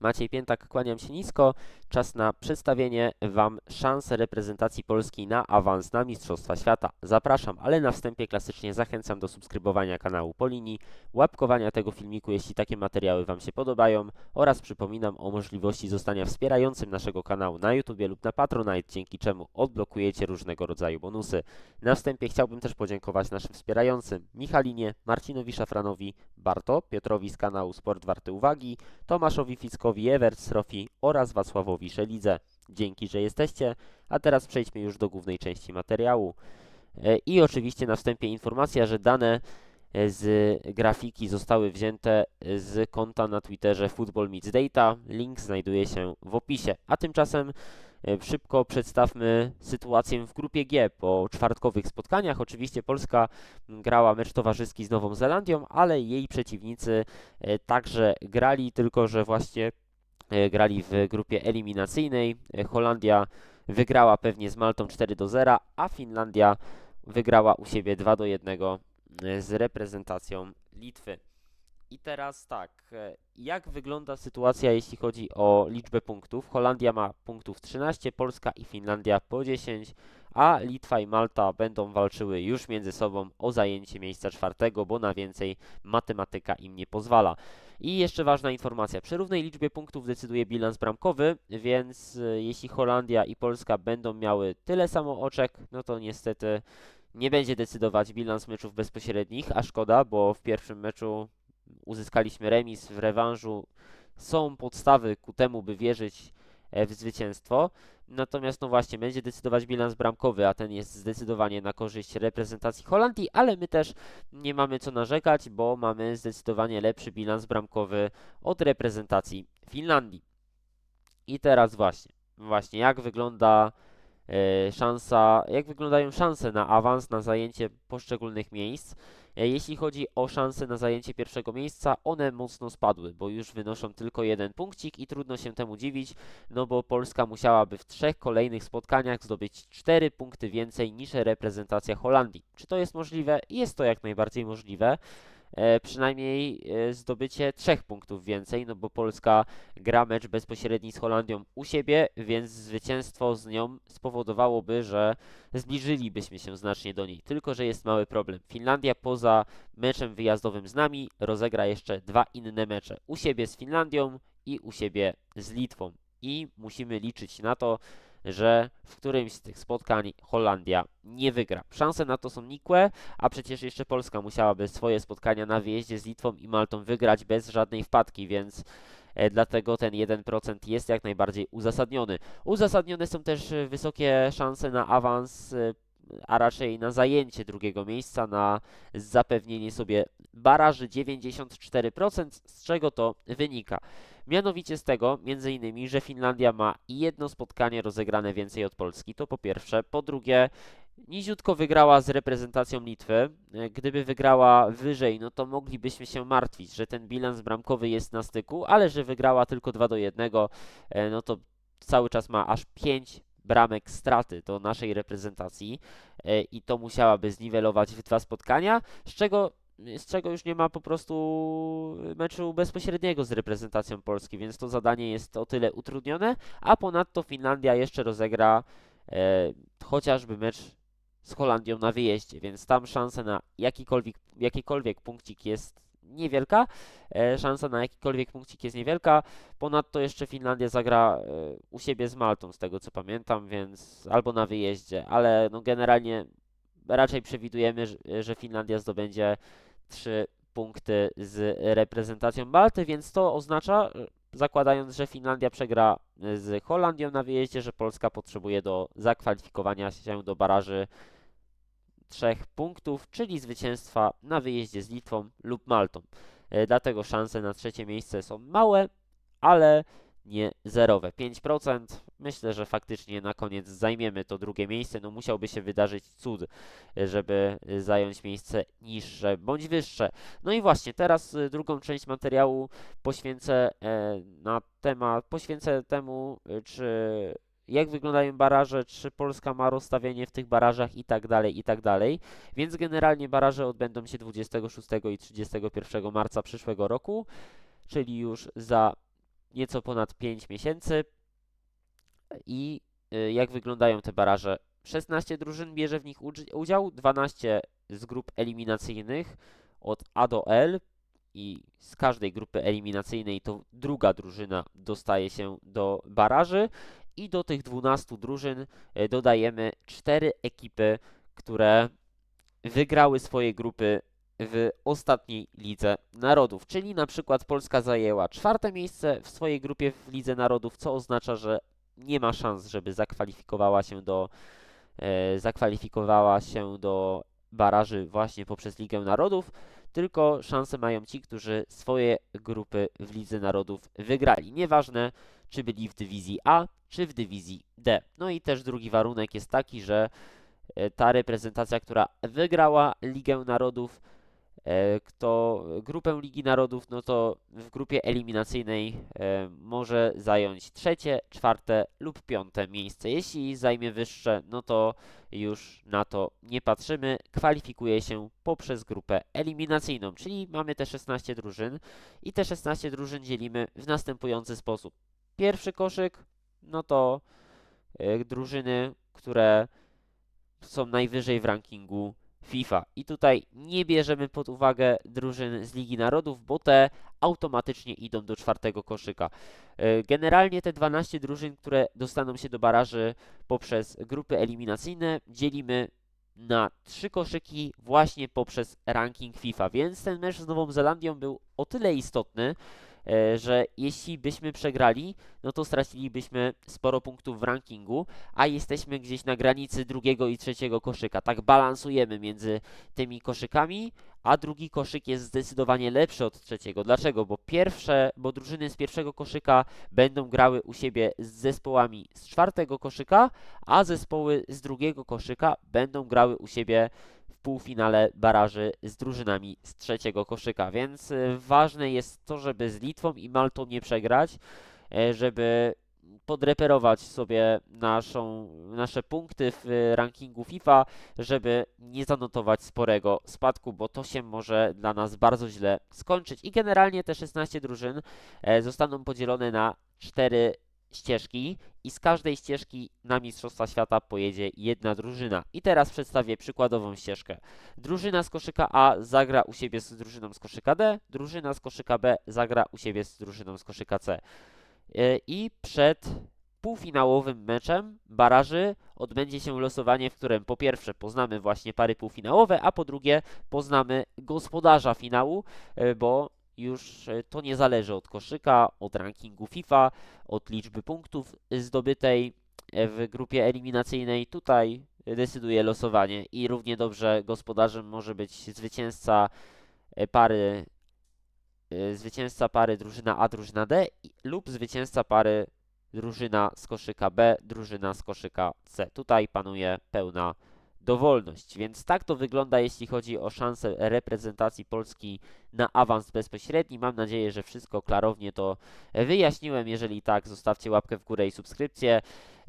Maciej Piętak, kłaniam się nisko. Czas na przedstawienie Wam szans reprezentacji Polski na awans na Mistrzostwa Świata. Zapraszam, ale na wstępie klasycznie zachęcam do subskrybowania kanału Polini, łapkowania tego filmiku, jeśli takie materiały Wam się podobają oraz przypominam o możliwości zostania wspierającym naszego kanału na YouTube lub na Patronite, dzięki czemu odblokujecie różnego rodzaju bonusy. Na wstępie chciałbym też podziękować naszym wspierającym Michalinie, Marcinowi Szafranowi, Barto, Piotrowi z kanału Sport Warty Uwagi, Tomaszowi Fickowi, Ewert Srofi oraz Wacławowi Szelidze. Dzięki, że jesteście, a teraz przejdźmy już do głównej części materiału. E, I oczywiście na wstępie informacja, że dane z grafiki zostały wzięte e, z konta na Twitterze Football Meets Data. Link znajduje się w opisie. A tymczasem e, szybko przedstawmy sytuację w grupie G po czwartkowych spotkaniach. Oczywiście Polska grała mecz towarzyski z Nową Zelandią, ale jej przeciwnicy e, także grali, tylko że właśnie e, grali w grupie eliminacyjnej. E, Holandia wygrała pewnie z Maltą 4 do 0, a Finlandia wygrała u siebie 2 do 1 e, z reprezentacją Litwy. I teraz tak, e, jak wygląda sytuacja jeśli chodzi o liczbę punktów? Holandia ma punktów 13, Polska i Finlandia po 10, a Litwa i Malta będą walczyły już między sobą o zajęcie miejsca czwartego, bo na więcej matematyka im nie pozwala. I jeszcze ważna informacja. Przy równej liczbie punktów decyduje bilans bramkowy, więc e, jeśli Holandia i Polska będą miały tyle samo oczek, no to niestety nie będzie decydować bilans meczów bezpośrednich, a szkoda, bo w pierwszym meczu uzyskaliśmy remis, w rewanżu są podstawy ku temu, by wierzyć e, w zwycięstwo. Natomiast no właśnie, będzie decydować bilans bramkowy, a ten jest zdecydowanie na korzyść reprezentacji Holandii, ale my też nie mamy co narzekać, bo mamy zdecydowanie lepszy bilans bramkowy od reprezentacji Finlandii. I teraz właśnie, właśnie jak wygląda szansa, jak wyglądają szanse na awans, na zajęcie poszczególnych miejsc. E, Jeśli chodzi o szanse na zajęcie pierwszego miejsca, one mocno spadły, bo już wynoszą tylko jeden punkcik i trudno się temu dziwić, no bo Polska musiałaby w trzech kolejnych spotkaniach zdobyć cztery punkty więcej niż reprezentacja Holandii. Czy to jest możliwe? Jest to jak najbardziej możliwe. E, przynajmniej e, zdobycie trzech punktów więcej, no bo Polska gra mecz bezpośredni z Holandią u siebie, więc zwycięstwo z nią spowodowałoby, że zbliżylibyśmy się znacznie do niej. Tylko, że jest mały problem. Finlandia poza meczem wyjazdowym z nami rozegra jeszcze dwa inne mecze. U siebie z Finlandią i u siebie z Litwą. I musimy liczyć na to, że w którymś z tych spotkań Holandia nie wygra. Szanse na to są nikłe, a przecież jeszcze Polska musiałaby swoje spotkania na wyjeździe z Litwą i Maltą wygrać bez żadnej wpadki, więc e, dlatego ten 1% jest jak najbardziej uzasadniony. Uzasadnione są też e, wysokie szanse na awans, e, a raczej na zajęcie drugiego miejsca, na zapewnienie sobie baraży 94%, z czego to wynika. Mianowicie z tego, między innymi, że Finlandia ma jedno spotkanie rozegrane więcej od Polski, to po pierwsze. Po drugie, niziutko wygrała z reprezentacją Litwy. Gdyby wygrała wyżej, no to moglibyśmy się martwić, że ten bilans bramkowy jest na styku, ale że wygrała tylko 2 do 1, e, no to cały czas ma aż 5 bramek straty do naszej reprezentacji e, i to musiałaby zniwelować w dwa spotkania, z czego z czego już nie ma po prostu meczu bezpośredniego z reprezentacją Polski, więc to zadanie jest o tyle utrudnione, a ponadto Finlandia jeszcze rozegra e, chociażby mecz z Holandią na wyjeździe, więc tam szansa na jakikolwiek, jakikolwiek punkcik jest niewielka, e, szansa na jakikolwiek punkcik jest niewielka, ponadto jeszcze Finlandia zagra e, u siebie z Maltą, z tego co pamiętam, więc albo na wyjeździe, ale no generalnie raczej przewidujemy, że, Finlandia zdobędzie 3 punkty z reprezentacją Malty, więc to oznacza, e, zakładając, że Finlandia przegra z Holandią na wyjeździe, że Polska potrzebuje do zakwalifikowania się do baraży 3 punktów, czyli zwycięstwa na wyjeździe z Litwą lub Maltą. E, Dlatego szanse na trzecie miejsce są małe, ale nie zerowe. 5%. Myślę, że faktycznie na koniec zajmiemy to drugie miejsce. No musiałby się wydarzyć cud, e, żeby e, zająć miejsce niższe bądź wyższe. No i właśnie, teraz drugą część materiału poświęcę na temat, poświęcę temu, czy jak wyglądają baraże, czy Polska ma rozstawienie w tych barażach i tak dalej, i tak dalej. Więc generalnie baraże odbędą się 26 i 31 marca przyszłego roku, czyli już za nieco ponad 5 miesięcy. I y, jak wyglądają te baraże? 16 drużyn bierze w nich udzi- udział, 12 z grup eliminacyjnych od A do L i z każdej grupy eliminacyjnej to druga drużyna dostaje się do baraży i do tych 12 drużyn e, dodajemy 4 ekipy, które wygrały swoje grupy w ostatniej Lidze Narodów, czyli na przykład Polska zajęła czwarte miejsce w swojej grupie w Lidze Narodów, co oznacza, że nie ma szans, żeby zakwalifikowała się do e, zakwalifikowała się do baraży właśnie poprzez Ligę Narodów, tylko szanse mają ci, którzy swoje grupy w Lidze Narodów wygrali. Nieważne, czy byli w dywizji A, czy w dywizji D. No i też drugi warunek jest taki, że e, ta reprezentacja, która wygrała Ligę Narodów, kto grupę Ligi Narodów, no to w grupie eliminacyjnej e, może zająć trzecie, czwarte lub piąte miejsce. Jeśli zajmie wyższe, no to już na to nie patrzymy. Kwalifikuje się poprzez grupę eliminacyjną, czyli mamy te 16 drużyn i te 16 drużyn dzielimy w następujący sposób. Pierwszy koszyk, no to e, drużyny, które są najwyżej w rankingu FIFA. I tutaj nie bierzemy pod uwagę drużyn z Ligi Narodów, bo te automatycznie idą do czwartego koszyka. E, Generalnie te 12 drużyn, które dostaną się do baraży poprzez grupy eliminacyjne, dzielimy na trzy koszyki właśnie poprzez ranking FIFA. Więc ten mecz z Nową Zelandią był o tyle istotny, że jeśli byśmy przegrali, no to stracilibyśmy sporo punktów w rankingu, a jesteśmy gdzieś na granicy drugiego i trzeciego koszyka. Tak balansujemy między tymi koszykami, a drugi koszyk jest zdecydowanie lepszy od trzeciego. Dlaczego? Bo pierwsze, bo drużyny z pierwszego koszyka będą grały u siebie z zespołami z czwartego koszyka, a zespoły z drugiego koszyka będą grały u siebie półfinale baraży z drużynami z trzeciego koszyka. Więc y, ważne jest to, żeby z Litwą i Maltą nie przegrać, e, żeby podreperować sobie naszą, nasze punkty w y, rankingu FIFA, żeby nie zanotować sporego spadku, bo to się może dla nas bardzo źle skończyć. I generalnie te 16 drużyn e, zostaną podzielone na cztery ścieżki i z każdej ścieżki na Mistrzostwa Świata pojedzie jedna drużyna. I teraz przedstawię przykładową ścieżkę. Drużyna z koszyka A zagra u siebie z drużyną z koszyka D, drużyna z koszyka B zagra u siebie z drużyną z koszyka C. E, I przed półfinałowym meczem baraży odbędzie się losowanie, w którym po pierwsze poznamy właśnie pary półfinałowe, a po drugie poznamy gospodarza finału, e, bo już e, to nie zależy od koszyka, od rankingu FIFA, od liczby punktów zdobytej e, w grupie eliminacyjnej. Tutaj decyduje losowanie i równie dobrze gospodarzem może być zwycięzca e, pary zwycięzca pary drużyna A, drużyna D lub zwycięzca pary drużyna z koszyka B, drużyna z koszyka C. Tutaj panuje pełna dowolność, więc tak to wygląda, jeśli chodzi o szanse reprezentacji Polski na awans bezpośredni. Mam nadzieję, że wszystko klarownie to wyjaśniłem. Jeżeli tak, zostawcie łapkę w górę i subskrypcję.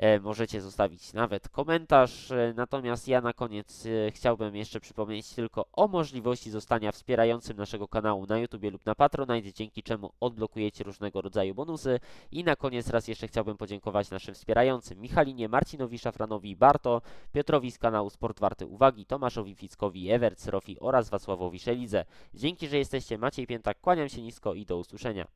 E, Możecie zostawić nawet komentarz. E, Natomiast ja na koniec e, chciałbym jeszcze przypomnieć tylko o możliwości zostania wspierającym naszego kanału na YouTube lub na Patronite, dzięki czemu odblokujecie różnego rodzaju bonusy. I na koniec raz jeszcze chciałbym podziękować naszym wspierającym Michalinie, Marcinowi Szafranowi, Barto, Piotrowi z kanału Sport Warty Uwagi, Tomaszowi Fickowi, Ewert Srofi oraz Wacławowi Szelidze. Dzięki, że jesteście. Maciej Piętak, kłaniam się nisko i do usłyszenia.